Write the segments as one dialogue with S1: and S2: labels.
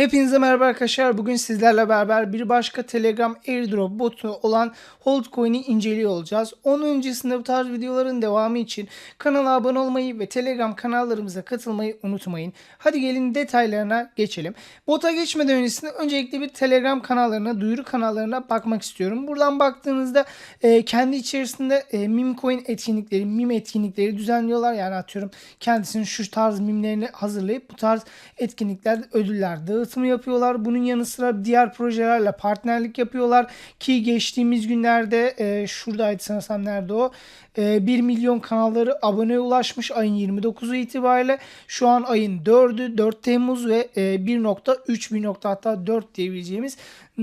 S1: Hepinize merhaba arkadaşlar. Bugün sizlerle beraber bir başka Telegram airdrop botu olan Holdcoin'i inceliyor olacağız. Onun öncesinde bu tarz videoların devamı için kanala abone olmayı ve Telegram kanallarımıza katılmayı unutmayın. Hadi gelin detaylarına geçelim. Bota geçmeden öncesinde öncelikle bir Telegram kanallarına, duyuru kanallarına bakmak istiyorum. Buradan baktığınızda e, kendi içerisinde e, meme coin etkinlikleri, meme etkinlikleri düzenliyorlar. Yani atıyorum kendisinin şu tarz mimlerini hazırlayıp bu tarz etkinliklerde ödüller dağıtımı yapıyorlar. Bunun yanı sıra diğer projelerle partnerlik yapıyorlar ki geçtiğimiz günlerde e, şuradaydı sanırsam nerede o e, 1 milyon kanalları aboneye ulaşmış ayın 29'u itibariyle şu an ayın 4'ü 4 Temmuz ve e, 1.3 bir hatta 4 diyebileceğimiz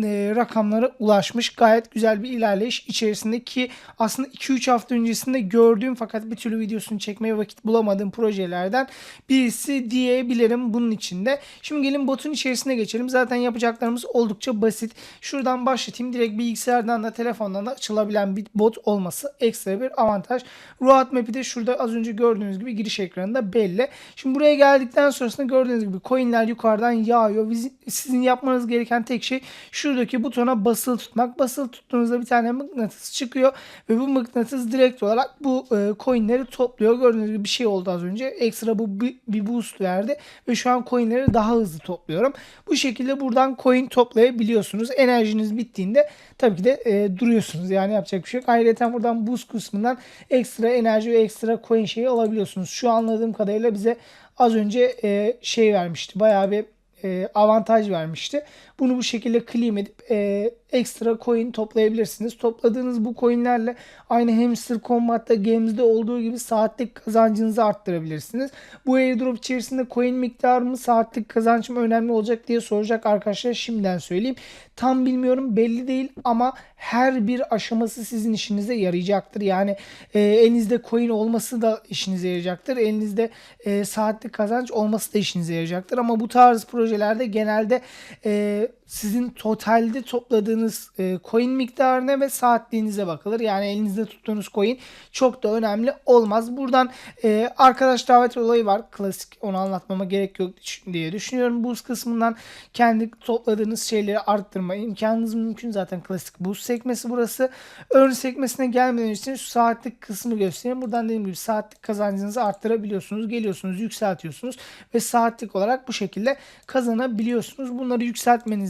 S1: e, rakamlara ulaşmış. Gayet güzel bir ilerleyiş içerisinde ki aslında 2-3 hafta öncesinde gördüğüm fakat bir türlü videosunu çekmeye vakit bulamadığım projelerden birisi diyebilirim bunun içinde. Şimdi gelin botun içerisine geçelim. Zaten yapacaklarımız oldukça basit. Şuradan başlatayım. Direkt bilgisayardan da telefondan da açılabilen bir bot olması ekstra bir avantaj. Road map'i de şurada az önce gördüğünüz gibi giriş ekranında belli. Şimdi buraya geldikten sonrasında gördüğünüz gibi coinler yukarıdan yağıyor. Sizin yapmanız gereken tek şey şuradaki butona basılı tutmak. Basılı tuttuğunuzda bir tane mıknatıs çıkıyor ve bu mıknatıs direkt olarak bu e, coinleri topluyor. Gördüğünüz gibi bir şey oldu az önce. Ekstra bu bir, boost verdi ve şu an coinleri daha hızlı topluyorum. Bu şekilde buradan coin toplayabiliyorsunuz. Enerjiniz bittiğinde tabii ki de e, duruyorsunuz. Yani yapacak bir şey yok. Ayrıca buradan boost kısmından ekstra enerji ve ekstra coin şeyi alabiliyorsunuz. Şu anladığım kadarıyla bize az önce e, şey vermişti. Bayağı bir e, avantaj vermişti. Bunu bu şekilde claim edip e, ekstra coin toplayabilirsiniz. Topladığınız bu coinlerle aynı Hamster Combat'ta Games'de olduğu gibi saatlik kazancınızı arttırabilirsiniz. Bu airdrop içerisinde coin miktarı mı saatlik kazancım önemli olacak diye soracak arkadaşlar şimdiden söyleyeyim. Tam bilmiyorum belli değil ama her bir aşaması sizin işinize yarayacaktır. Yani e, elinizde coin olması da işinize yarayacaktır. Elinizde e, saatlik kazanç olması da işinize yarayacaktır. Ama bu tarz projelerde genelde e, sizin totalde topladığınız e, coin miktarına ve saatliğinize bakılır. Yani elinizde tuttuğunuz coin çok da önemli olmaz. Buradan e, arkadaş davet olayı var. Klasik onu anlatmama gerek yok diye düşünüyorum. Boost kısmından kendi topladığınız şeyleri arttırma imkanınız mümkün. Zaten klasik boost sekmesi burası. Earn sekmesine gelmeden önce şu saatlik kısmı göstereyim. Buradan dediğim gibi saatlik kazancınızı arttırabiliyorsunuz. Geliyorsunuz yükseltiyorsunuz ve saatlik olarak bu şekilde kazanabiliyorsunuz. Bunları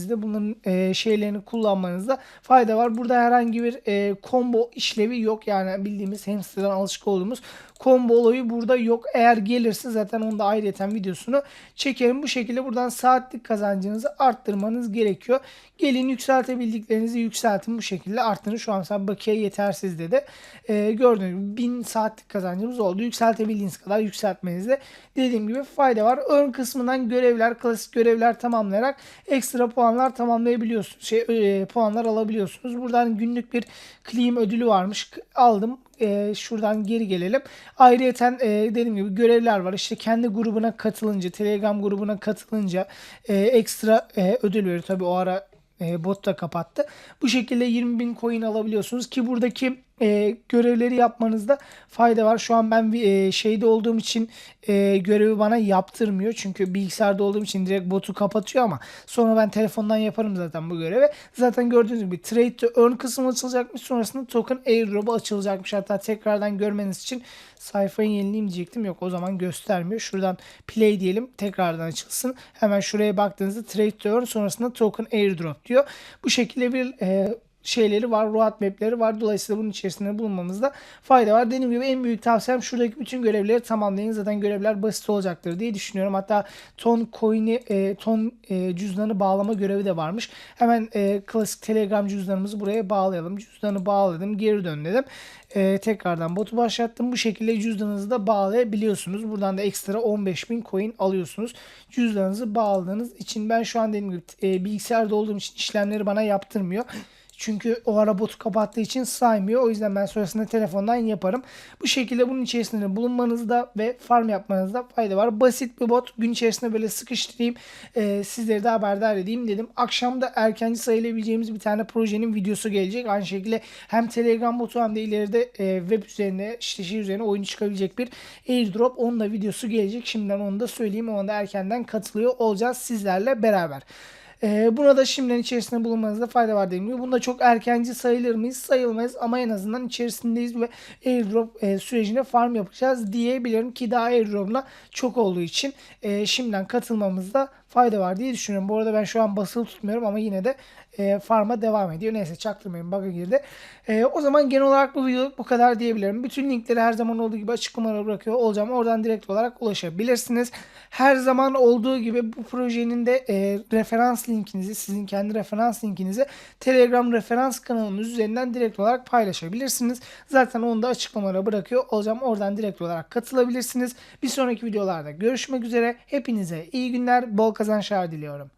S1: yükseltmenizde bunların e, şeylerini kullanmanızda fayda var. Burada herhangi bir e, combo işlevi yok. Yani bildiğimiz hamster'dan alışık olduğumuz combo olayı burada yok. Eğer gelirse zaten onda ayrıyeten videosunu çekerim. Bu şekilde buradan saatlik kazancınızı arttırmanız gerekiyor. Gelin yükseltebildiklerinizi yükseltin bu şekilde arttırın. Şu an mesela bakiye yetersiz dedi. Ee, gördüğünüz gibi 1000 saatlik kazancımız oldu. Yükseltebildiğiniz kadar yükseltmenizde dediğim gibi fayda var. Ön kısmından görevler, klasik görevler tamamlayarak ekstra puanlar tamamlayabiliyorsunuz. Şey, e, puanlar alabiliyorsunuz. Buradan günlük bir claim ödülü varmış. Aldım e, şuradan geri gelelim. Ayrıyeten e, dediğim gibi görevler var. İşte kendi grubuna katılınca, Telegram grubuna katılınca e, ekstra e, ödül veriyor. Tabi o ara e, bot da kapattı. Bu şekilde 20 bin coin alabiliyorsunuz ki buradaki e, görevleri yapmanızda fayda var. Şu an ben e, şeyde olduğum için e, görevi bana yaptırmıyor. Çünkü bilgisayarda olduğum için direkt botu kapatıyor ama sonra ben telefondan yaparım zaten bu görevi. Zaten gördüğünüz gibi trade to earn kısmı açılacakmış. Sonrasında token airdrop'u açılacakmış. Hatta tekrardan görmeniz için sayfayı yenileyim diyecektim. Yok o zaman göstermiyor. Şuradan play diyelim. Tekrardan açılsın. Hemen şuraya baktığınızda trade to earn sonrasında token airdrop diyor. Bu şekilde bir e, şeyleri var, roadmap'leri var. Dolayısıyla bunun içerisinde bulunmamızda fayda var. Dediğim gibi en büyük tavsiyem şuradaki bütün görevleri tamamlayın. Zaten görevler basit olacaktır diye düşünüyorum. Hatta ton coin'i, e, ton e, cüzdanı bağlama görevi de varmış. Hemen e, klasik Telegram cüzdanımızı buraya bağlayalım. Cüzdanı bağladım, geri dön dedim. E, tekrardan botu başlattım. Bu şekilde cüzdanınızı da bağlayabiliyorsunuz. Buradan da ekstra 15.000 coin alıyorsunuz. Cüzdanınızı bağladığınız için ben şu an dediğim gibi e, bilgisayarda olduğum için işlemleri bana yaptırmıyor. Çünkü o ara botu kapattığı için saymıyor. O yüzden ben sonrasında telefondan yaparım. Bu şekilde bunun içerisinde bulunmanızda ve farm yapmanızda fayda var. Basit bir bot. Gün içerisinde böyle sıkıştırayım. e, sizleri de haberdar edeyim dedim. Akşam da erkenci sayılabileceğimiz bir tane projenin videosu gelecek. Aynı şekilde hem Telegram botu hem de ileride e, web üzerine işte şey üzerine oyun çıkabilecek bir airdrop. Onun da videosu gelecek. Şimdiden onu da söyleyeyim. Ona da erkenden katılıyor olacağız sizlerle beraber. Ee, buna da şimdiden içerisinde bulunmanızda fayda var gibi. Bunda çok erkenci sayılır mıyız? Sayılmayız ama en azından içerisindeyiz ve airdrop e, sürecine farm yapacağız diyebilirim ki daha airdrop'la çok olduğu için e, şimdiden katılmamızda fayda var diye düşünüyorum. Bu arada ben şu an basılı tutmuyorum ama yine de e, farm'a devam ediyor. Neyse çaktırmayın bug'a girdi. E, o zaman genel olarak bu video bu kadar diyebilirim. Bütün linkleri her zaman olduğu gibi açıklamalara bırakıyor olacağım. Oradan direkt olarak ulaşabilirsiniz. Her zaman olduğu gibi bu projenin de e, referans linkinizi, sizin kendi referans linkinizi Telegram referans kanalımız üzerinden direkt olarak paylaşabilirsiniz. Zaten onu da açıklamalara bırakıyor olacağım. Oradan direkt olarak katılabilirsiniz. Bir sonraki videolarda görüşmek üzere. Hepinize iyi günler, bol kazançlar diliyorum.